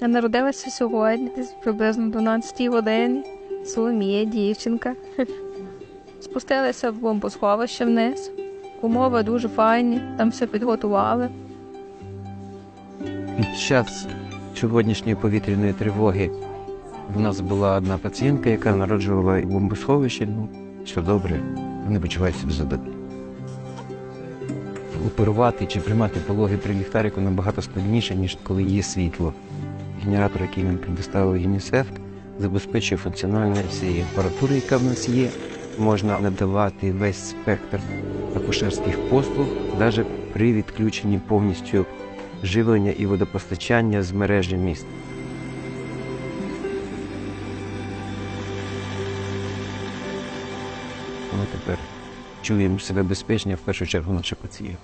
Я народилася сьогодні, десь приблизно 12 годині. Соломія, дівчинка. Спустилися в бомбосховище вниз. Умови дуже файні, там все підготували. Під час сьогоднішньої повітряної тривоги в нас була одна пацієнтка, яка народжувала в бомбосховищі. Ну, все добре, вони почуваються себе задоволені. Оперувати чи приймати пологи при ліхтарику набагато складніше, ніж коли є світло генератор, який нам предоставив ЮНІСЕФ, забезпечує функціональність цієї апаратури, яка в нас є. Можна надавати весь спектр акушерських послуг, навіть при відключенні повністю живлення і водопостачання з мережі міста. Ми тепер чуємо себе безпечно в першу чергу наші пацієнти.